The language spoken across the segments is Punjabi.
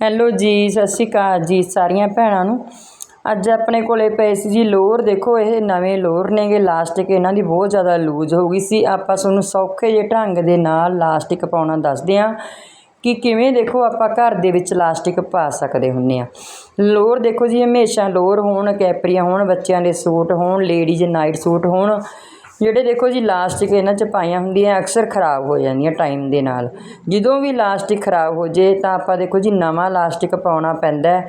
ਹੈਲੋ ਜੀ, ਸਤਿ ਸ਼੍ਰੀ ਅਕਾਲ ਜੀ ਸਾਰੀਆਂ ਭੈਣਾਂ ਨੂੰ। ਅੱਜ ਆਪਣੇ ਕੋਲੇ ਪਏ ਸੀ ਜੀ ਲੋਅਰ ਦੇਖੋ, ਇਹ ਨਵੇਂ ਲੋਅਰ ਨੇਗੇ। ਲਾਸਟਿਕ ਇਹਨਾਂ ਦੀ ਬਹੁਤ ਜ਼ਿਆਦਾ ਲੂਜ਼ ਹੋ ਗਈ ਸੀ। ਆਪਾਂ ਤੁਹਾਨੂੰ ਸੌਖੇ ਜਿਹੇ ਢੰਗ ਦੇ ਨਾਲ ਲਾਸਟਿਕ ਪਾਉਣਾ ਦੱਸਦੇ ਹਾਂ ਕਿ ਕਿਵੇਂ ਦੇਖੋ ਆਪਾਂ ਘਰ ਦੇ ਵਿੱਚ ਲਾਸਟਿਕ ਪਾ ਸਕਦੇ ਹੁੰਨੇ ਆ ਲੋਅਰ ਦੇਖੋ ਜੀ, ਹਮੇਸ਼ਾ ਲੋਅਰ ਹੋਣ, ਕੈਪਰੀਆਂ ਹੋਣ, ਬੱਚਿਆਂ ਦੇ ਸੂਟ ਹੋਣ ਲੇਡੀਜ਼ ਨਾਈਟ ਸੂਟ ਹੋਣ। ਜਿਹੜੇ ਦੇਖੋ ਜੀ ਲਾਸਟਿਕ ਇਹਨਾਂ 'ਚ ਪਾਈਆਂ ਹੁੰਦੀਆਂ, ਅਕਸਰ ਖਰਾਬ ਹੋ ਜਾਂਦੀਆਂ ਟਾਈਮ ਦੇ ਨਾਲ। ਜਦੋਂ ਵੀ ਲਾਸਟਿਕ ਖਰਾਬ ਹੋ ਜੇ, ਤਾਂ ਆਪਾਂ ਦੇਖੋ ਜੀ ਨਵਾਂ ਲਾਸਟਿਕ ਪਾਉਣਾ ਪੈਂਦਾ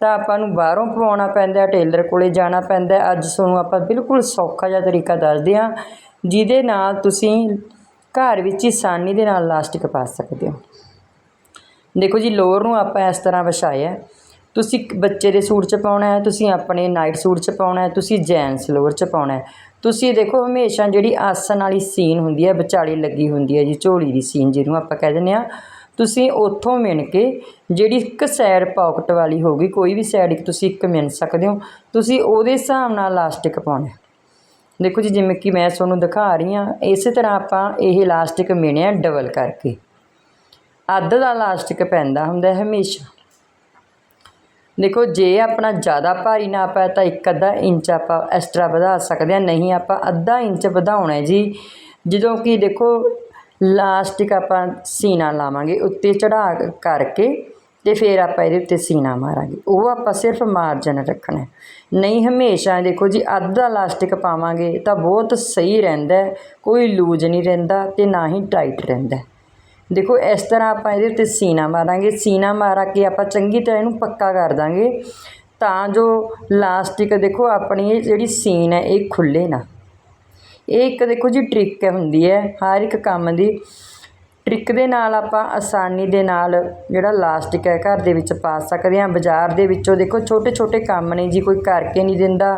ਤਾਂ ਆਪਾਂ ਨੂੰ ਬਾਹਰੋਂ ਪਵਾਉਣਾ ਪੈਂਦਾ ਟੇਲਰ ਕੋਲੇ ਜਾਣਾ ਪੈਂਦਾ ਅੱਜ ਤੁਹਾਨੂੰ ਆਪਾਂ ਬਿਲਕੁਲ ਸੌਖਾ ਜਿਹਾ ਤਰੀਕਾ ਦੱਸਦੇ ਹਾਂ, ਜਿਹਦੇ ਨਾਲ ਤੁਸੀਂ ਘਰ ਵਿੱਚ ਹੀ ਆਸਾਨੀ ਦੇ ਨਾਲ ਲਾਸਟਿਕ ਪਾ ਸਕਦੇ ਹੋ। ਦੇਖੋ ਜੀ ਲੋਅਰ ਨੂੰ ਆਪਾਂ ਇਸ ਤਰ੍ਹਾਂ ਵਿਛਾਇਆ ਤੁਸੀਂ ਬੱਚੇ ਦੇ ਸੂਟ 'ਚ ਪਾਉਣਾ ਹੈ, ਤੁਸੀਂ ਆਪਣੇ ਨਾਈਟ ਸੂਟ 'ਚ ਪਾਉਣਾ ਹੈ, ਤੁਸੀਂ ਜੈਂਟਸ ਲੋਅਰ 'ਚ ਪਾਉਣਾ ਹੈ। ਤੁਸੀਂ ਦੇਖੋ ਹਮੇਸ਼ਾ ਜਿਹੜੀ ਆਸਣ ਵਾਲੀ ਸੀਨ ਹੁੰਦੀ ਹੈ, ਵਿਚਾਲੇ ਲੱਗੀ ਹੁੰਦੀ ਹੈ ਜੀ, ਝੋਲੀ ਦੀ ਸੀਨ ਜਿਹਨੂੰ ਆਪਾਂ ਕਹਿ ਦਿੰਦੇ ਆ ਤੁਸੀਂ ਉੱਥੋਂ ਮਿਣ ਕੇ ਜਿਹੜੀ ਇੱਕ ਸਾਈਡ ਪਾਕਟ ਵਾਲੀ ਹੋਗੀ ਕੋਈ ਵੀ ਸਾਈਡ ਇੱਕ ਤੁਸੀਂ ਇੱਕ ਮਿਣ ਸਕਦੇ ਹੋ। ਤੁਸੀਂ ਉਹਦੇ ਹਿਸਾਬ ਨਾਲ ਇਲਾਸਟਿਕ ਪਾਉਣਾ ਦੇਖੋ ਜੀ, ਜਿਵੇਂ ਕਿ ਮੈਂ ਤੁਹਾਨੂੰ ਦਿਖਾ ਰਹੀ ਹਾਂ, ਇਸੇ ਤਰ੍ਹਾਂ ਆਪਾਂ ਇਹ ਇਲਾਸਟਿਕ ਮਿਣਿਆ ਡਬਲ ਕਰਕੇ। ਅੱਧ ਦਾ ਇਲਾਸਟਿਕ ਪੈਂਦਾ ਹੁੰਦਾ ਹਮੇਸ਼ਾ। ਦੇਖੋ, ਜੇ ਆਪਣਾ ਜ਼ਿਆਦਾ ਭਾਰੀ ਨਾਪ ਹੈ ਤਾਂ ਇੱਕ ਅੱਧਾ ਇੰਚ ਆਪਾਂ ਐਕਸਟਰਾ ਵਧਾ ਸਕਦੇ ਹਾਂ, ਨਹੀਂ ਆਪਾਂ ਅੱਧਾ ਇੰਚ ਵਧਾਉਣਾ ਹੈ ਜੀ। ਜਦੋਂ ਕਿ ਦੇਖੋ, ਲਾਸਟਿਕ ਆਪਾਂ ਸੀਨਾ ਲਾਵਾਂਗੇ, ਉੱਤੇ ਚੜਾ ਕਰਕੇ ਤੇ ਫਿਰ ਆਪਾਂ ਇਹਦੇ ਉੱਤੇ ਸੀਨਾ ਮਾਰਾਂਗੇ। ਉਹ ਆਪਾਂ ਸਿਰਫ ਮਾਰਜਨ ਰੱਖਣਾ ਨਹੀਂ, ਹਮੇਸ਼ਾ ਦੇਖੋ ਜੀ, ਅੱਧਾ ਲਾਸਟਿਕ ਪਾਵਾਂਗੇ ਤਾਂ ਬਹੁਤ ਸਹੀ ਰਹਿੰਦਾ ਕੋਈ ਲੂਜ ਨਹੀਂ ਰਹਿੰਦਾ ਤੇ ਨਾ ਹੀ ਟਾਈਟ ਰਹਿੰਦਾ ਦੇਖੋ, ਇਸ ਤਰ੍ਹਾਂ ਆਪਾਂ ਇਹਦੇ ਉੱਤੇ ਸੀਨਾ ਮਾਰਾਂਗੇ। ਸੀਨਾ ਮਾਰਾ ਕੇ ਆਪਾਂ ਚੰਗੀ ਤਰ੍ਹਾਂ ਇਹਨੂੰ ਪੱਕਾ ਕਰ ਦਾਂਗੇ। ਤਾਂ ਜੋ ਲਾਸਟਿਕ ਦੇਖੋ, ਆਪਣੀ ਇਹ ਜਿਹੜੀ ਸੀਨ ਹੈ, ਇਹ ਖੁੱਲੇ ਨਾ। ਇਹ ਇੱਕ ਦੇਖੋ ਜੀ ਟ੍ਰਿਕ ਹੁੰਦੀ ਹੈ, ਹਰ ਇੱਕ ਕੰਮ ਦੀ। ਟ੍ਰਿਕ ਦੇ ਨਾਲ ਆਪਾਂ ਆਸਾਨੀ ਦੇ ਨਾਲ ਜਿਹੜਾ ਲਾਸਟਿਕ ਹੈ, ਘਰ ਦੇ ਵਿੱਚ ਪਾ ਸਕਦੇ ਹਾਂ। ਬਾਜ਼ਾਰ ਦੇ ਵਿੱਚੋਂ ਦੇਖੋ ਛੋਟੇ ਛੋਟੇ ਕੰਮ ਨੇ ਜੀ, ਕੋਈ ਕਰਕੇ ਨਹੀਂ ਦਿੰਦਾ।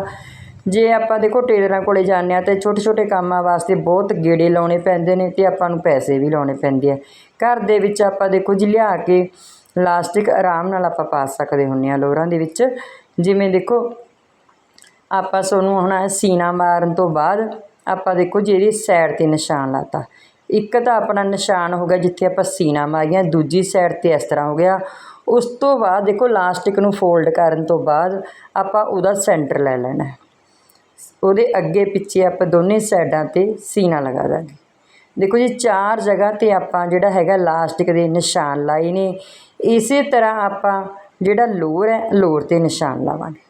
ਜੇ ਆਪਾਂ ਦੇਖੋ ਟੇਲਰਾਂ ਕੋਲੇ ਜਾਂਦੇ ਆ ਤੇ ਛੋਟੇ ਛੋਟੇ ਕੰਮਾਂ ਵਾਸਤੇ ਬਹੁਤ ਗੇੜੇ ਲਾਉਣੇ ਪੈਂਦੇ ਨੇ ਤੇ ਆਪਾਂ ਨੂੰ ਪੈਸੇ ਵੀ ਲਾਉਣੇ ਪੈਂਦੇ ਆ। ਘਰ ਦੇ ਵਿੱਚ ਆਪਾਂ ਦੇਖੋ ਜੀ ਲਿਆ ਕੇ ਲਾਸਟਿਕ ਆਰਾਮ ਨਾਲ ਆਪਾਂ ਪਾ ਸਕਦੇ ਹੁੰਨੇ ਆ ਲੋਰਾਂ ਦੇ ਵਿੱਚ। ਜਿਵੇਂ ਦੇਖੋ, ਆਪਾਂ ਤੁਹਾਨੂੰ ਹੁਣ ਸੀਨਾ ਮਾਰਨ ਤੋਂ ਬਾਅਦ ਆਪਾਂ ਦੇਖੋ ਜਿਹੜੀ ਸਾਈਡ ਤੇ ਨਿਸ਼ਾਨ ਲਾਤਾ। ਇੱਕ ਤਾਂ ਆਪਣਾ ਨਿਸ਼ਾਨ ਹੋ ਗਿਆ ਜਿੱਥੇ ਆਪਾਂ ਸੀਨਾ ਮਾਰੀਆਂ, ਦੂਜੀ ਸਾਈਡ ਤੇ ਇਸ ਤਰ੍ਹਾਂ ਹੋ ਗਿਆ। ਉਸ ਤੋਂ ਬਾਅਦ ਦੇਖੋ ਲਾਸਟਿਕ ਨੂੰ ਫੋਲਡ ਕਰਨ ਤੋਂ ਬਾਅਦ ਆਪਾਂ ਉਹਦਾ ਸੈਂਟਰ ਲੈ ਲੈਣਾ। ਉਹਦੇ ਅੱਗੇ ਪਿੱਛੇ ਆਪਾਂ ਦੋਨੇ ਸਾਈਡਾਂ ਤੇ ਸੀਨਾ ਲਗਾ ਦਾਂਗੇ। ਦੇਖੋ ਜੀ, ਚਾਰ ਜਗ੍ਹਾ ਤੇ ਆਪਾਂ ਜਿਹੜਾ ਹੈਗਾ ਲਾਸਟਿਕ ਦੇ ਨਿਸ਼ਾਨ ਲਾਏ ਨੇ। ਇਸੇ ਤਰ੍ਹਾਂ ਆਪਾਂ ਜਿਹੜਾ ਲੋਰ ਹੈ, ਲੋਰ ਤੇ ਨਿਸ਼ਾਨ ਲਾਵਾਂਗੇ।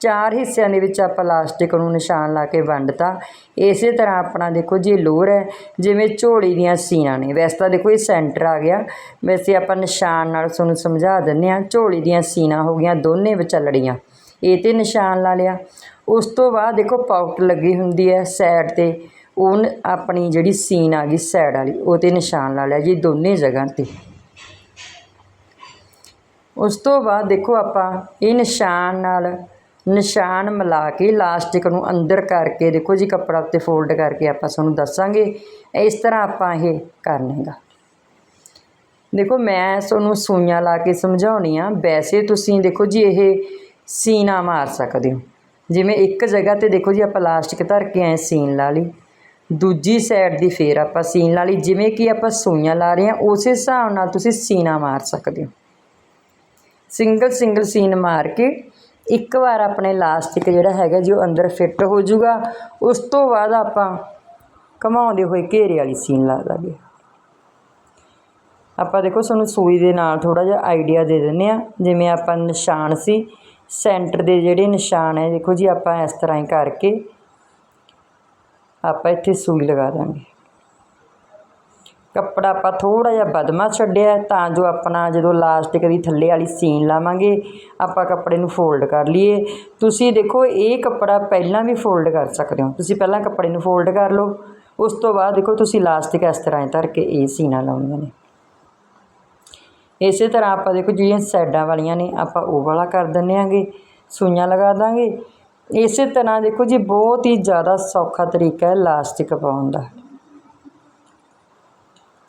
ਚਾਰ ਹਿੱਸਿਆਂ ਦੇ ਵਿੱਚ ਆਪਾਂ ਲਾਸਟਿਕ ਨੂੰ ਨਿਸ਼ਾਨ ਲਾ ਕੇ ਵੰਡਤਾ। ਇਸੇ ਤਰ੍ਹਾਂ ਆਪਣਾ ਦੇਖੋ ਜੀ, ਲੋਰ ਹੈ, ਜਿਵੇਂ ਝੋਲੀ ਦੀਆਂ ਸੀਨਾਂ ਨੇ। ਵੈਸੇ ਤਾਂ ਦੇਖੋ ਇਹ ਸੈਂਟਰ ਆ ਗਿਆ। ਵੈਸੇ ਆਪਾਂ ਨਿਸ਼ਾਨ ਨਾਲ ਤੁਹਾਨੂੰ ਸਮਝਾ ਦਿੰਦੇ ਹਾਂ, ਝੋਲੀ ਦੀਆਂ ਸੀਨਾ ਹੋ ਗਈਆਂ, ਦੋਨੇ ਵਿਚਲੜੀਆਂ। ਇਹ ਤੇ ਨਿਸ਼ਾਨ ਲਾ ਲਿਆ। ਉਸ ਤੋਂ ਬਾਅਦ ਦੇਖੋ ਪਾਕਟ ਲੱਗੀ ਹੁੰਦੀ ਹੈ ਸਾਈਡ ਤੇ। ਉਹ ਆਪਣੀ ਜਿਹੜੀ ਸੀਨ ਆ ਗਈ ਸਾਈਡ ਵਾਲੀ, ਉਹ ਤੇ ਨਿਸ਼ਾਨ ਲਾ ਲਿਆ ਜੀ ਦੋਨੇ ਜਗ੍ਹਾ ਤੇ। ਉਸ ਤੋਂ ਬਾਅਦ ਦੇਖੋ ਆਪਾਂ ਇਹ ਨਿਸ਼ਾਨ ਨਾਲ ਨਿਸ਼ਾਨ ਮਿਲਾ ਕੇ ਲਾਸਟਿਕ ਨੂੰ ਅੰਦਰ ਕਰਕੇ ਦੇਖੋ ਜੀ ਕੱਪੜਾ ਉੱਤੇ ਫੋਲਡ ਕਰਕੇ ਆਪਾਂ ਤੁਹਾਨੂੰ ਦੱਸਾਂਗੇ, ਇਸ ਤਰ੍ਹਾਂ ਆਪਾਂ ਇਹ ਕਰਨਾ ਹੈਗਾ। ਦੇਖੋ ਮੈਂ ਤੁਹਾਨੂੰ ਸੂਈਆਂ ਲਾ ਕੇ ਸਮਝਾਉਣੀ ਆ, ਵੈਸੇ ਤੁਸੀਂ ਦੇਖੋ ਜੀ ਇਹ ਸੀਨਾ ਮਾਰ ਸਕਦੇ ਹੋ। ਜਿਵੇਂ ਇੱਕ ਜਗ੍ਹਾ ਤੇ ਦੇਖੋ ਜੀ ਆਪਾਂ ਲਾਸਟਿਕ ਧਰ ਕੇ ਐ ਸੀਨ ਲਾ ਲਈ। ਦੂਜੀ ਸਾਈਡ ਦੀ ਫੇਰ ਆਪਾਂ ਸੀਨ ਲਾ ਲਈ, ਜਿਵੇਂ ਕਿ ਆਪਾਂ ਸੂਈਆਂ ਲਾ ਰਹੇ ਹਾਂ, ਉਸੇ ਹਿਸਾਬ ਨਾਲ ਤੁਸੀਂ ਸੀਨਾ ਮਾਰ ਸਕਦੇ ਹੋ। ਸਿੰਗਲ ਸਿੰਗਲ ਸੀਨ ਮਾਰ ਕੇ ਇੱਕ ਵਾਰ ਆਪਣੇ ਲਾਸਟਿਕ ਜਿਹੜਾ ਹੈਗਾ ਜੀ ਉਹ ਅੰਦਰ ਫਿੱਟ ਹੋ ਜਾਊਗਾ। ਉਸ ਤੋਂ ਬਾਅਦ ਆਪਾਂ ਘਮਾਉਂਦੇ ਹੋਏ ਘੇਰੇ ਵਾਲੀ ਸੀਨ ਲਾ ਦਾਂਗੇ ਆਪਾਂ ਦੇਖੋ ਤੁਹਾਨੂੰ ਸੂਈ ਦੇ ਨਾਲ ਥੋੜਾ ਜਿਹਾ ਆਈਡੀਆ ਦੇ ਦਿੰਨੇ ਆ ਜਿਵੇਂ ਆਪਾਂ ਨਿਸ਼ਾਨ ਸੀ ਸੈਂਟਰ ਦੇ ਜਿਹੜੇ ਨਿਸ਼ਾਨ ਹੈ, ਦੇਖੋ ਜੀ ਆਪਾਂ ਇਸ ਤਰ੍ਹਾਂ ਹੀ ਕਰਕੇ ਆਪਾਂ ਇੱਥੇ ਸੂਈ ਲਗਾ ਦਾਂਗੇ। ਕੱਪੜਾ ਆਪਾਂ ਥੋੜਾ ਜਿਹਾ ਬਦਮਾ ਛੱਡਿਆ ਤਾਂ ਜੋ ਆਪਣਾ ਜਦੋਂ ਲਾਸਟਿਕ ਦੀ ਥੱਲੇ ਵਾਲੀ ਸੀਨ ਲਾਵਾਂਗੇ, ਆਪਾਂ ਕੱਪੜੇ ਨੂੰ ਫੋਲਡ ਕਰ ਲਈਏ। ਤੁਸੀਂ ਦੇਖੋ, ਇਹ ਕੱਪੜਾ ਪਹਿਲਾਂ ਵੀ ਫੋਲਡ ਕਰ ਸਕਦੇ ਹੋ। ਤੁਸੀਂ ਪਹਿਲਾਂ ਕੱਪੜੇ ਨੂੰ ਫੋਲਡ ਕਰ ਲਓ, ਉਸ ਤੋਂ ਬਾਅਦ ਦੇਖੋ ਤੁਸੀਂ ਲਾਸਟਿਕ ਇਸ ਤਰ੍ਹਾਂ ਹੀ ਧਰ ਕੇ ਇਹ ਸੀਨਾ ਲਾਉਣੀਆਂ ਨੇ। ਇਸੇ ਤਰ੍ਹਾਂ ਆਪਾਂ ਦੇਖੋ ਜਿਹੜੀਆਂ ਸਾਈਡਾਂ ਵਾਲੀਆਂ ਨੇ, ਆਪਾਂ ਉਹ ਵਾਲਾ ਕਰ ਦਿੰਦੇ ਆਂਗੇ ਸੂਈਆਂ ਲਗਾ ਦਾਂਗੇ। ਇਸੇ ਤਰ੍ਹਾਂ ਦੇਖੋ ਜੀ, ਬਹੁਤ ਹੀ ਜ਼ਿਆਦਾ ਸੌਖਾ ਤਰੀਕਾ ਹੈ ਲਾਸਟਿਕ ਪਾਉਣ ਦਾ।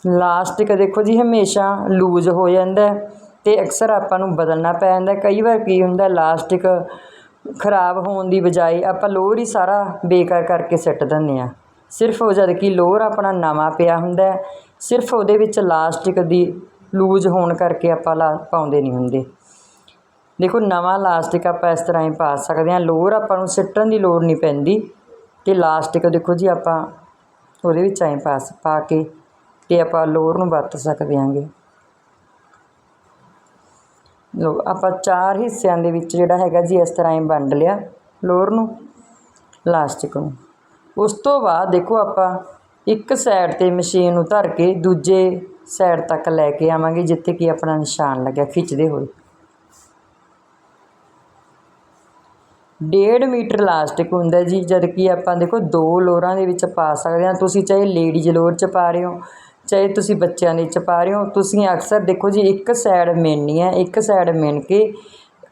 ਲਾਸਟਿਕ ਦੇਖੋ ਜੀ, ਹਮੇਸ਼ਾ ਲੂਜ਼ ਹੋ ਜਾਂਦਾ ਹੈ ਤੇ ਅਕਸਰ ਆਪਾਂ ਨੂੰ ਬਦਲਣਾ ਪੈ ਜਾਂਦਾ ਕਈ ਵਾਰ ਕੀ ਹੁੰਦਾ, ਲਾਸਟਿਕ ਖਰਾਬ ਹੋਣ ਦੀ ਬਜਾਏ ਆਪਾਂ ਲੋਅਰ ਹੀ ਸਾਰਾ ਬੇਕਾਰ ਕਰਕੇ ਸਿੱਟ ਦਿੰਦੇ ਆ ਸਿਰਫ ਉਹ ਜਦ ਕਿ ਲੋਅਰ ਆਪਣਾ ਨਵਾਂ ਪਿਆ ਹੁੰਦਾ ਸਿਰਫ ਉਹਦੇ ਵਿੱਚ ਲਾਸਟਿਕ ਦੀ ਲੂਜ਼ ਹੋਣ ਕਰਕੇ ਆਪਾਂ ਲਾ ਪਾਉਂਦੇ ਨਹੀਂ ਹੁੰਦੇ। ਦੇਖੋ, ਨਵਾਂ ਲਾਸਟਿਕ ਆਪਾਂ ਇਸ ਤਰ੍ਹਾਂ ਹੀ ਪਾ ਸਕਦੇ ਹਾਂ। ਲੋਰ ਆਪਾਂ ਨੂੰ ਸਿੱਟਣ ਦੀ ਲੋੜ ਨਹੀਂ ਪੈਂਦੀ ਤੇ ਲਾਸਟਿਕ ਦੇਖੋ ਜੀ, ਆਪਾਂ ਉਹਦੇ ਵਿੱਚ ਐਂ ਪਾ ਸ- ਪਾ ਕੇ ਤੇ ਆਪਾਂ ਲੋਰ ਨੂੰ ਵਰਤ ਸਕਦੇ ਹਾਂਗੇ। ਲੋ ਆਪਾਂ ਚਾਰ ਹਿੱਸਿਆਂ ਦੇ ਵਿੱਚ ਜਿਹੜਾ ਹੈਗਾ ਜੀ, ਇਸ ਤਰ੍ਹਾਂ ਹੀ ਵੰਡ ਲਿਆ ਲੋਰ ਨੂੰ, ਲਾਸਟਿਕ ਨੂੰ। ਉਸ ਤੋਂ ਬਾਅਦ ਦੇਖੋ ਆਪਾਂ ਇੱਕ ਸਾਈਡ ਤੇ ਮਸ਼ੀਨ ਨੂੰ ਧਰ ਕੇ ਦੂਜੇ ਸਾਈਡ ਤੱਕ ਲੈ ਕੇ ਆਵਾਂਗੇ, ਜਿੱਥੇ ਕਿ ਆਪਣਾ ਨਿਸ਼ਾਨ ਲੱਗਿਆ, ਖਿੱਚਦੇ ਹੋਏ। ਡੇਢ ਮੀਟਰ ਲਾਸਟਿਕ ਹੁੰਦਾ ਜੀ, ਜਦ ਕਿ ਆਪਾਂ ਦੇਖੋ, ਦੋ ਲੋਰਾਂ ਦੇ ਵਿੱਚ ਪਾ ਸਕਦੇ ਹਾਂ। ਤੁਸੀਂ ਚਾਹੇ ਲੇਡੀਜ਼ ਲੋਰ ਚ ਪਾ ਰਹੇ ਹੋ, ਚਾਹੇ ਤੁਸੀਂ ਬੱਚਿਆਂ ਦੇ ਚ ਪਾ ਰਹੇ ਹੋ, ਤੁਸੀਂ ਅਕਸਰ ਦੇਖੋ ਜੀ, ਇੱਕ ਸਾਈਡ ਮਿਣਨੀ ਹੈ ਇੱਕ ਸਾਈਡ ਮਿਣ ਕੇ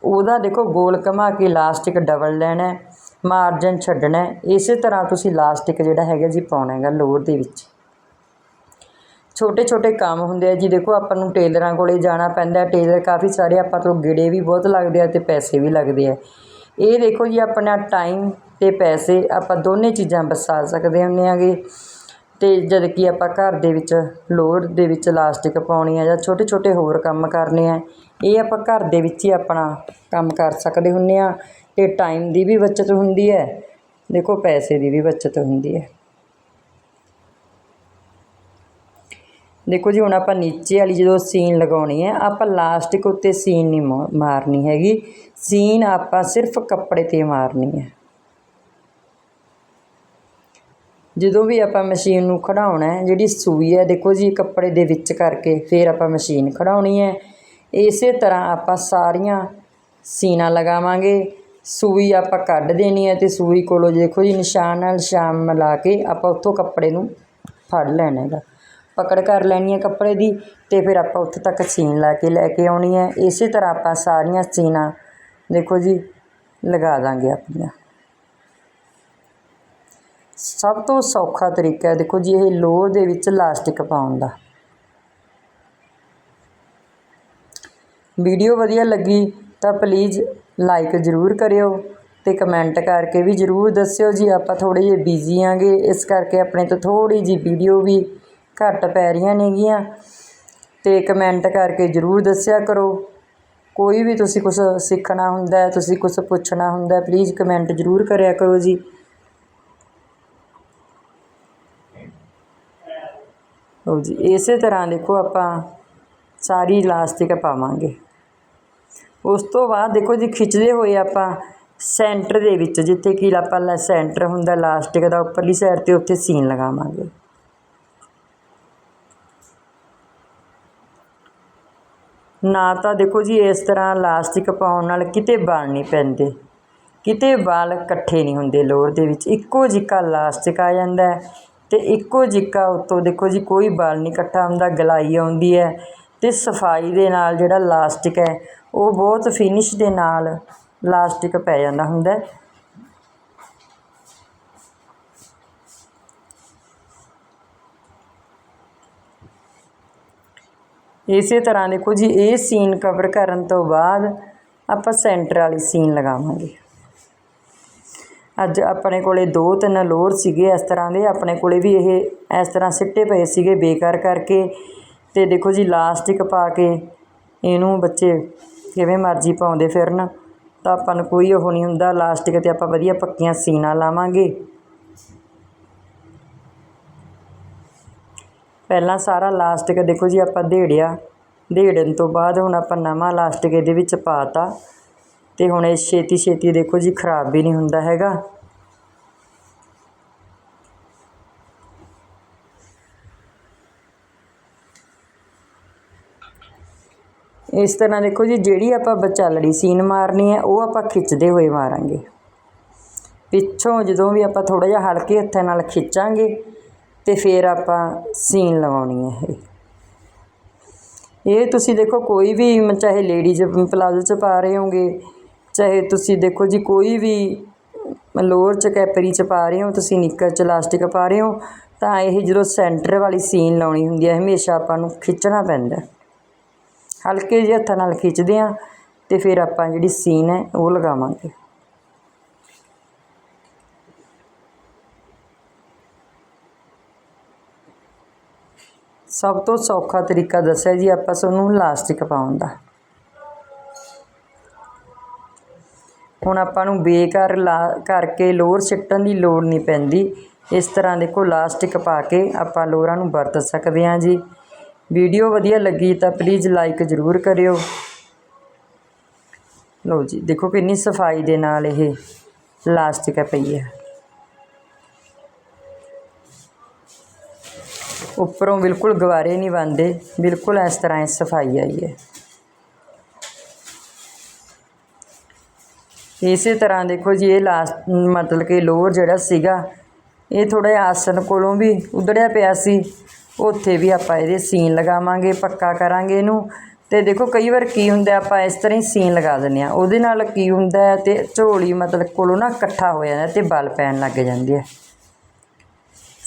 ਉਹਦਾ ਦੇਖੋ, ਗੋਲ ਘੁਮਾ ਕੇ ਇਲਾਸਟਿਕ ਡਬਲ ਲੈਣਾ ਮਾਰਜਨ ਛੱਡਣਾ ਇਸੇ ਤਰ੍ਹਾਂ ਤੁਸੀਂ ਇਲਾਸਟਿਕ ਜਿਹੜਾ ਹੈਗਾ ਜੀ, ਪਾਉਣਾ ਹੈਗਾ ਲੋਰ ਦੇ ਵਿੱਚ। ਛੋਟੇ ਛੋਟੇ ਕੰਮ ਹੁੰਦੇ ਆ ਜੀ। ਦੇਖੋ, ਆਪਾਂ ਨੂੰ ਟੇਲਰਾਂ ਕੋਲੇ ਜਾਣਾ ਪੈਂਦਾ। ਟੇਲਰ ਕਾਫੀ ਸਾਰੇ ਆਪਾਂ ਤੋਂ ਗਿੜੇ ਵੀ ਬਹੁਤ ਲੱਗਦੇ ਆ ਤੇ ਪੈਸੇ ਵੀ ਲੱਗਦੇ ਆ। ਇਹ ਦੇਖੋ ਜੀ, ਆਪਣਾ ਟਾਈਮ ਤੇ ਪੈਸੇ ਆਪਾਂ ਦੋਨੇ ਚੀਜ਼ਾਂ ਬਚਾ ਸਕਦੇ ਹੁੰਦੇ ਆਗੇ। ਤੇ ਜਦ ਕਿ ਆਪਾਂ ਘਰ ਦੇ ਵਿੱਚ ਲੋਰ ਦੇ ਵਿੱਚ ਇਲਾਸਟਿਕ ਪਾਉਣੀ ਆ ਜਾਂ ਛੋਟੇ ਛੋਟੇ ਹੋਰ ਕੰਮ ਕਰਨੇ ਆ, ਇਹ ਆਪਾਂ ਘਰ ਦੇ ਵਿੱਚ ਹੀ ਆਪਣਾ ਕੰਮ ਕਰ ਸਕਦੇ ਹੁੰਦੇ ਆ। ਤੇ ਟਾਈਮ ਦੀ ਵੀ ਬਚਤ ਹੁੰਦੀ ਹੈ। ਦੇਖੋ, ਪੈਸੇ ਦੀ ਵੀ ਬਚਤ ਹੁੰਦੀ ਹੈ। ਦੇਖੋ ਜੀ, ਹੁਣ ਆਪਾਂ ਨੀਚੇ ਵਾਲੀ ਜਦੋਂ ਸੀਨ ਲਗਾਉਣੀ ਹੈ, ਆਪਾਂ ਲਾਸਟਿਕ ਉੱਤੇ ਸੀਨ ਨਹੀਂ ਮਾ- ਮਾਰਨੀ ਹੈਗੀ। ਸੀਨ ਆਪਾਂ ਸਿਰਫ ਕੱਪੜੇ ਤੇ ਮਾਰਨੀ ਹੈ। ਜਦੋਂ ਵੀ ਆਪਾਂ ਮਸ਼ੀਨ ਨੂੰ ਖੜਾਉਣਾ ਹੈ, ਜਿਹੜੀ ਸੂਈ ਹੈ, ਦੇਖੋ ਜੀ, ਕੱਪੜੇ ਦੇ ਵਿੱਚ ਕਰਕੇ ਫਿਰ ਆਪਾਂ ਮਸ਼ੀਨ ਖੜਾਉਣੀ ਹੈ। ਇਸੇ ਤਰ੍ਹਾਂ ਆਪਾਂ ਸਾਰੀਆਂ ਸੀਨਾ ਲਗਾਵਾਂਗੇ। ਸੂਈ ਆਪਾਂ ਕੱਢ ਦੇਣੀ ਹੈ ਤੇ ਸੂਈ ਕੋਲੋਂ ਦੇਖੋ ਜੀ, ਨਿਸ਼ਾਨ ਨਾਲ ਨਿਸ਼ਾਨ ਮਿਲਾ ਕੇ ਆਪਾਂ ਉੱਥੋਂ ਕੱਪੜੇ ਨੂੰ ਫੜ ਲੈਣਾ ਹੈਗਾ। ਪਕੜ ਕਰ ਲੈਣੀ ਹੈ ਕੱਪੜੇ ਦੀ ਅਤੇ ਫਿਰ ਆਪਾਂ ਉੱਥੇ ਤੱਕ ਸੀਨ ਲਾ ਕੇ ਲੈ ਕੇ ਆਉਣੀ ਹੈ। ਇਸੇ ਤਰ੍ਹਾਂ ਆਪਾਂ ਸਾਰੀਆਂ ਸੀਨਾਂ ਦੇਖੋ ਜੀ, ਲਗਾ ਦਾਂਗੇ ਆਪਣੀਆਂ। ਸਭ ਤੋਂ ਸੌਖਾ ਤਰੀਕਾ ਹੈ ਦੇਖੋ ਜੀ, ਇਹ ਲੋਰ ਦੇ ਵਿੱਚ ਲਾਸਟਿਕ ਪਾਉਣ ਦਾ। ਵੀਡੀਓ ਵਧੀਆ ਲੱਗੀ ਤਾਂ ਪਲੀਜ਼ ਲਾਈਕ ਜ਼ਰੂਰ ਕਰਿਓ ਤੇ ਕਮੈਂਟ ਕਰਕੇ ਵੀ ਜ਼ਰੂਰ ਦੱਸਿਓ ਜੀ, ਆਪਾਂ ਥੋੜੇ ਜਿਹੇ ਬਿਜ਼ੀ ਆਂਗੇ, ਇਸ ਕਰਕੇ ਆਪਣੇ ਤੋਂ ਥੋੜੀ ਜੀ ਵੀਡੀਓ ਵੀ ਘੱਟ ਪੈ ਰਹੀਆਂ ਨੇਗੀਆਂ। ਅਤੇ ਕਮੈਂਟ ਕਰਕੇ ਜ਼ਰੂਰ ਦੱਸਿਆ ਕਰੋ। ਕੋਈ ਵੀ ਤੁਸੀਂ ਕੁਛ ਸਿੱਖਣਾ ਹੁੰਦਾ ਤੁਸੀਂ ਕੁਛ ਪੁੱਛਣਾ ਹੁੰਦਾ ਪਲੀਜ਼ ਕਮੈਂਟ ਜ਼ਰੂਰ ਕਰਿਆ ਕਰੋ ਜੀ। ਲਓ ਜੀ, ਇਸੇ ਤਰ੍ਹਾਂ ਦੇਖੋ ਆਪਾਂ ਸਾਰੀ ਇਲਾਸਟਿਕ ਪਾਵਾਂਗੇ। ਉਸ ਤੋਂ ਬਾਅਦ ਦੇਖੋ ਜੀ, ਖਿੱਚਦੇ ਹੋਏ ਆਪਾਂ ਸੈਂਟਰ ਦੇ ਵਿੱਚ, ਜਿੱਥੇ ਕਿ ਆਪਾਂ ਲਾ ਸੈਂਟਰ ਹੁੰਦਾ ਇਲਾਸਟਿਕ ਦਾ ਉੱਪਰਲੀ ਸਾਈਡ ਤੇ ਉੱਥੇ ਸੀਨ ਲਗਾਵਾਂਗੇ। ਨਾ ਤਾਂ ਦੇਖੋ ਜੀ, ਇਸ ਤਰ੍ਹਾਂ ਲਾਸਟਿਕ ਪਾਉਣ ਨਾਲ ਕਿਤੇ ਵਾਲ ਨਹੀਂ ਪੈਂਦੇ। ਕਿਤੇ ਵਾਲ ਇਕੱਠੇ ਨਹੀਂ ਹੁੰਦੇ ਲੋਰ ਦੇ ਵਿੱਚ। ਇੱਕੋ ਜਿੱਕਾ ਇਲਾਸਟਿਕ ਆ ਜਾਂਦਾ ਅਤੇ ਇੱਕੋ ਜਿੱਕਾ ਉੱਤੋਂ ਦੇਖੋ ਜੀ, ਕੋਈ ਵਾਲ ਨਹੀਂ ਇਕੱਠਾ ਹੁੰਦਾ, ਗਲਾਈ ਆਉਂਦੀ ਹੈ ਅਤੇ ਸਫ਼ਾਈ ਦੇ ਨਾਲ ਜਿਹੜਾ ਲਾਸਟਿਕ ਹੈ, ਉਹ ਬਹੁਤ ਫਿਨਿਸ਼ ਦੇ ਨਾਲ ਲਾਸਟਿਕ ਪੈ ਜਾਂਦਾ ਹੁੰਦਾ ਇਸੇ ਤਰ੍ਹਾਂ ਦੇਖੋ ਜੀ ਇਹ ਸੀਨ ਕਵਰ ਕਰਨ ਤੋਂ ਬਾਅਦ ਆਪਾਂ ਸੈਂਟਰ ਵਾਲੀ ਸੀਨ ਲਗਾਵਾਂਗੇ। ਅੱਜ ਆਪਣੇ ਕੋਲੇ ਦੋ ਤਿੰਨ ਲੋਰ ਸੀਗੇ ਇਸ ਤਰ੍ਹਾਂ ਦੇ, ਆਪਣੇ ਕੋਲੇ ਵੀ ਇਹ ਇਸ ਤਰ੍ਹਾਂ ਸਿੱਟੇ ਪਏ ਸੀਗੇ ਬੇਕਾਰ ਕਰਕੇ। ਤੇ ਦੇਖੋ ਜੀ, ਲਾਸਟਿਕ ਪਾ ਕੇ ਇਹਨੂੰ ਬੱਚੇ ਕਿਵੇਂ ਮਰਜ਼ੀ ਪਾਉਂਦੇ ਫਿਰਨ, ਤਾਂ ਆਪਾਂ ਨੂੰ ਕੋਈ ਉਹ ਨਹੀਂ ਹੁੰਦਾ। ਲਾਸਟਿਕ ਤੇ ਆਪਾਂ ਵਧੀਆ ਪੱਕੀਆਂ ਸੀਨਾ ਲਾਵਾਂਗੇ। ਪਹਿਲਾਂ ਸਾਰਾ ਲਾਸਟਿਕ ਦੇਖੋ ਜੀ, ਆਪਾਂ ਦੇੜਿਆ। ਦੇੜਨ ਤੋਂ ਬਾਅਦ ਹੁਣ ਆਪਾਂ ਨਵਾਂ ਲਾਸਟਿਕ ਇਹਦੇ ਵਿੱਚ ਪਾਤਾ। ਤੇ ਹੁਣ ਇਹ ਛੇਤੀ ਛੇਤੀ ਦੇਖੋ ਜੀ, ਖਰਾਬ ਵੀ ਨਹੀਂ ਹੁੰਦਾ ਹੈਗਾ। ਇਸ ਤਰ੍ਹਾਂ ਦੇਖੋ ਜੀ, ਜਿਹੜੀ ਆਪਾਂ ਬਚਾਲੜੀ ਸੀਨ ਮਾਰਨੀ ਹੈ, ਉਹ ਆਪਾਂ ਖਿੱਚਦੇ ਹੋਏ ਮਾਰਾਂਗੇ। ਪਿੱਛੋਂ ਜਦੋਂ ਵੀ ਆਪਾਂ ਥੋੜਾ ਜਿਹਾ ਹਲਕੇ ਹੱਥਾਂ ਨਾਲ ਖਿੱਚਾਂਗੇ ਤੇ ਫਿਰ ਆਪਾਂ ਸੀਨ ਲਗਾਉਣੀ ਹੈ ਇਹ। ਇਹ ਤੁਸੀਂ ਦੇਖੋ ਕੋਈ ਵੀ ਚਾਹੇ ਲੇਡੀਜ਼ ਪਲਾਜ਼ੋ ਚ ਪਾ ਰਹੇ ਹੋਗੇ, ਚਾਹੇ ਤੁਸੀਂ ਦੇਖੋ ਜੀ ਕੋਈ ਵੀ ਲੋਅਰ ਚ ਕੈਪਰੀ ਚ ਪਾ ਰਹੇ ਹੋ, ਤੁਸੀਂ ਨਿੱਕਰ ਚ ਇਲਾਸਟਿਕ ਪਾ ਰਹੇ ਹੋ, ਤਾਂ ਇਹ ਜਦੋਂ ਸੈਂਟਰ ਵਾਲੀ ਸੀਨ ਲਾਉਣੀ ਹੁੰਦੀ ਹੈ, ਹਮੇਸ਼ਾ ਆਪਾਂ ਨੂੰ ਖਿੱਚਣਾ ਪੈਂਦਾ ਹਲਕੇ ਜਿਹੇ ਹੱਥਾਂ ਨਾਲ ਖਿੱਚਦੇ ਹਾਂ ਤੇ ਫਿਰ ਆਪਾਂ ਜਿਹੜੀ ਸੀਨ ਹੈ ਉਹ ਲਗਾਵਾਂਗੇ। ਸਭ ਤੋਂ ਸੌਖਾ ਤਰੀਕਾ ਦੱਸਿਆ ਜੀ ਆਪਾਂ ਤੁਹਾਨੂੰ ਲਾਸਟਿਕ ਪਾਉਣ ਦਾ। ਹੁਣ ਆਪਾਂ ਨੂੰ ਬੇਕਾਰ ਲਾ ਕਰਕੇ ਲੋਰ ਸਿੱਟਣ ਦੀ ਲੋੜ ਨਹੀਂ ਪੈਂਦੀ। ਇਸ ਤਰ੍ਹਾਂ ਦੇਖੋ ਲਾਸਟਿਕ ਪਾ ਕੇ ਆਪਾਂ ਲੋਰਾਂ ਨੂੰ ਵਰਤ ਸਕਦੇ ਹਾਂ ਜੀ। ਵੀਡੀਓ ਵਧੀਆ ਲੱਗੀ ਤਾਂ ਪਲੀਜ਼ ਲਾਈਕ ਜ਼ਰੂਰ ਕਰਿਓ। ਲਓ ਜੀ, ਦੇਖੋ ਕਿੰਨੀ ਸਫ਼ਾਈ ਦੇ ਨਾਲ ਇਹ ਲਾਸਟਿਕ ਪਈ ਹੈ। ਉੱਪਰੋਂ ਬਿਲਕੁਲ ਗਵਾਰੇ ਨਹੀਂ ਬੰਦੇ ਬਿਲਕੁਲ ਇਸ ਤਰ੍ਹਾਂ ਇਹ ਸਫ਼ਾਈ ਆਈ ਹੈ। ਇਸੇ ਤਰ੍ਹਾਂ ਦੇਖੋ ਜੀ, ਇਹ ਲਾਸਟ ਮਤਲਬ ਕਿ ਲੋਅਰ ਜਿਹੜਾ ਸੀਗਾ, ਇਹ ਥੋੜਾ ਜਿਹਾ ਆਸਨ ਕੋਲੋਂ ਵੀ ਉਧੜਿਆ ਪਿਆ ਸੀ। ਉੱਥੇ ਵੀ ਆਪਾਂ ਇਹਦੇ ਸੀਨ ਲਗਾਵਾਂਗੇ, ਪੱਕਾ ਕਰਾਂਗੇ ਇਹਨੂੰ। ਤੇ ਦੇਖੋ ਕਈ ਵਾਰ ਕੀ ਹੁੰਦਾ, ਆਪਾਂ ਇਸ ਤਰ੍ਹਾਂ ਹੀ ਸੀਨ ਲਗਾ ਦਿੰਦੇ ਆ ਉਹਦੇ ਨਾਲ ਕੀ ਹੁੰਦਾ ਹੈ ਤੇ ਝੋਲੀ ਮਤਲਬ ਕੋਲੋਂ ਨਾ ਇਕੱਠਾ ਹੋ ਜਾਂਦਾ ਤੇ ਬਲ ਪੈਣ ਲੱਗ ਜਾਂਦੇ ਆ।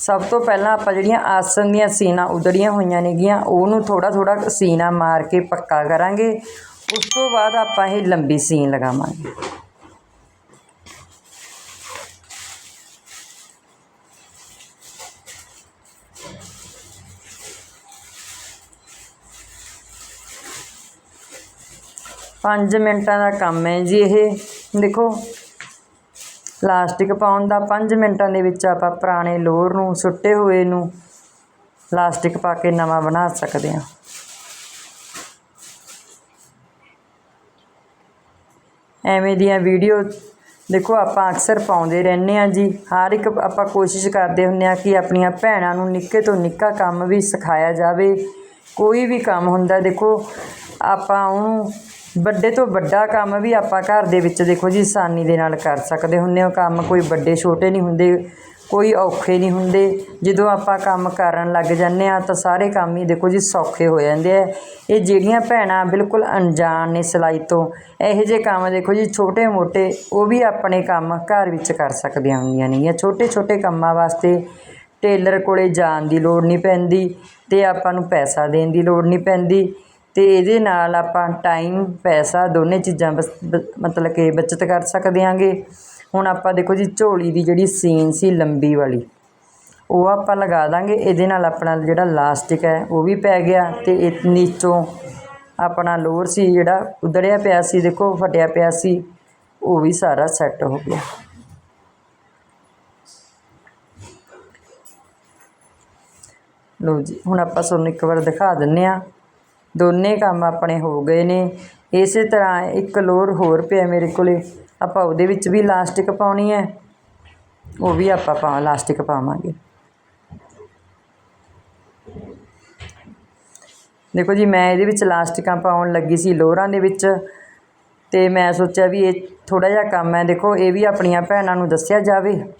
ਸਭ ਤੋਂ ਪਹਿਲਾਂ ਆਪਾਂ ਜਿਹੜੀਆਂ ਆਸਨ ਦੀਆਂ ਸੀਨਾ ਉਧੜੀਆਂ ਹੋਈਆਂ ਨੇਗੀਆਂ, ਉਹਨੂੰ ਥੋੜਾ ਥੋੜਾ ਸੀਨਾ ਮਾਰ ਕੇ ਪੱਕਾ ਕਰਾਂਗੇ। ਉਸ ਤੋਂ ਬਾਅਦ ਆਪਾਂ ਇਹ ਲੰਬੀ ਸੀਨ ਲਗਾਵਾਂਗੇ। ਪੰਜ ਮਿੰਟਾਂ ਦਾ ਕੰਮ ਹੈ ਜੀ ਇਹ। ਦੇਖੋ ਲਾਸਟਿਕ ਪਾਉਣ ਦਾ 5 ਮਿੰਟਾਂ ਦੇ ਵਿੱਚ ਆਪਾਂ ਪੁਰਾਣੇ ਲੋਰ ਨੂੰ, ਸੁੱਟੇ ਹੋਏ ਨੂੰ ਲਾਸਟਿਕ ਪਾ ਕੇ ਨਵਾਂ ਬਣਾ ਸਕਦੇ ਹਾਂ। ਐਵੇਂ ਦੀਆਂ ਵੀਡੀਓ ਦੇਖੋ ਆਪਾਂ ਅਕਸਰ ਪਾਉਂਦੇ ਰਹਿੰਦੇ ਆ ਜੀ। ਹਰ ਇੱਕ ਆਪਾਂ ਕੋਸ਼ਿਸ਼ ਕਰਦੇ ਹੁੰਦੇ ਆ ਕਿ ਆਪਣੀਆਂ ਭੈਣਾਂ ਨੂੰ ਨਿੱਕੇ ਤੋਂ ਨਿੱਕਾ ਕੰਮ ਵੀ ਸਿਖਾਇਆ ਜਾਵੇ। ਕੋਈ ਵੀ ਕੰਮ ਹੁੰਦਾ ਦੇਖੋ, ਆਪਾਂ ਉਹਨੂੰ ਵੱਡੇ ਤੋਂ ਵੱਡਾ ਕੰਮ ਵੀ ਆਪਾਂ ਘਰ ਦੇ ਵਿੱਚ ਦੇਖੋ ਜੀ ਆਸਾਨੀ ਦੇ ਨਾਲ ਕਰ ਸਕਦੇ ਹੁੰਦੇ ਹੋ। ਕੰਮ ਕੋਈ ਵੱਡੇ ਛੋਟੇ ਨਹੀਂ ਹੁੰਦੇ, ਕੋਈ ਔਖੇ ਨਹੀਂ ਹੁੰਦੇ। ਜਦੋਂ ਆਪਾਂ ਕੰਮ ਕਰਨ ਲੱਗ ਜਾਂਦੇ ਆ ਤਾਂ ਸਾਰੇ ਕੰਮ ਹੀ ਦੇਖੋ ਜੀ ਸੌਖੇ ਹੋ ਜਾਂਦੇ ਆ। ਇਹ ਜਿਹੜੀਆਂ ਭੈਣਾਂ ਬਿਲਕੁਲ ਅਣਜਾਣ ਨੇ ਸਿਲਾਈ ਤੋਂ, ਇਹੋ ਜਿਹੇ ਕੰਮ ਦੇਖੋ ਜੀ ਛੋਟੇ ਮੋਟੇ, ਉਹ ਵੀ ਆਪਣੇ ਕੰਮ ਘਰ ਵਿੱਚ ਕਰ ਸਕਦੀਆਂ ਹੁੰਦੀਆਂ ਨੇ ਜਾਂ ਛੋਟੇ ਛੋਟੇ ਕੰਮਾਂ ਵਾਸਤੇ ਟੇਲਰ ਕੋਲੇ ਜਾਣ ਦੀ ਲੋੜ ਨਹੀਂ ਪੈਂਦੀ ਤੇ ਆਪਾਂ ਨੂੰ ਪੈਸਾ ਦੇਣ ਦੀ ਲੋੜ ਨਹੀਂ ਪੈਂਦੀ। ਅਤੇ ਇਹਦੇ ਨਾਲ ਆਪਾਂ ਟਾਈਮ ਪੈਸਾ ਦੋਨੇ ਚੀਜ਼ਾਂ ਬਸ, ਬ- ਮਤਲਬ ਕਿ ਬੱਚਤ ਕਰ ਸਕਦੇ ਆਂਗੇ। ਹੁਣ ਆਪਾਂ ਦੇਖੋ ਜੀ, ਝੋਲੀ ਦੀ ਜਿਹੜੀ ਸੀਨ ਸੀ ਲੰਬੀ ਵਾਲੀ, ਉਹ ਆਪਾਂ ਲਗਾ ਦਾਂਗੇ। ਇਹਦੇ ਨਾਲ ਆਪਣਾ ਜਿਹੜਾ ਲਾਸਟਿਕ ਹੈ, ਉਹ ਵੀ ਪੈ ਗਿਆ ਅਤੇ ਇਹ ਨੀਚੋਂ ਆਪਣਾ ਲੋਅਰ ਸੀ, ਜਿਹੜਾ ਉਧੜਿਆ ਪਿਆ ਸੀ, ਦੇਖੋ ਫਟਿਆ ਪਿਆ ਸੀ, ਉਹ ਵੀ ਸਾਰਾ ਸੈੱਟ ਹੋ ਗਿਆ। ਲਓ ਜੀ, ਹੁਣ ਆਪਾਂ ਤੁਹਾਨੂੰ ਇੱਕ ਵਾਰ ਦਿਖਾ ਦਿੰਨੇ ਆ। ਦੋਨੇ ਕੰਮ ਆਪਣੇ ਹੋ ਗਏ ਨੇ। ਇਸੇ ਤਰ੍ਹਾਂ ਇੱਕ ਲੋਰ ਹੋਰ ਪਿਆ ਮੇਰੇ ਕੋਲੇ। ਆਪਾਂ ਉਹਦੇ ਵਿੱਚ ਵੀ ਲਾਸਟਿਕ ਪਾਉਣੀ ਹੈ। ਉਹ ਵੀ ਆਪਾਂ ਪਾ, ਲਾਸਟਿਕ ਪਾਵਾਂਗੇ। ਦੇਖੋ ਜੀ, ਮੈਂ ਇਹਦੇ ਵਿੱਚ ਲਾਸਟਿਕਾਂ ਪਾਉਣ ਲੱਗੀ ਸੀ ਲੋਰਾਂ ਦੇ ਵਿੱਚ। ਤੇ ਮੈਂ ਸੋਚਿਆ ਵੀ ਇਹ ਥੋੜਾ ਜਿਹਾ ਕੰਮ ਹੈ। ਦੇਖੋ, ਇਹ ਵੀ ਆਪਣੀਆਂ ਭੈਣਾਂ ਨੂੰ ਦੱਸਿਆ ਜਾਵੇ।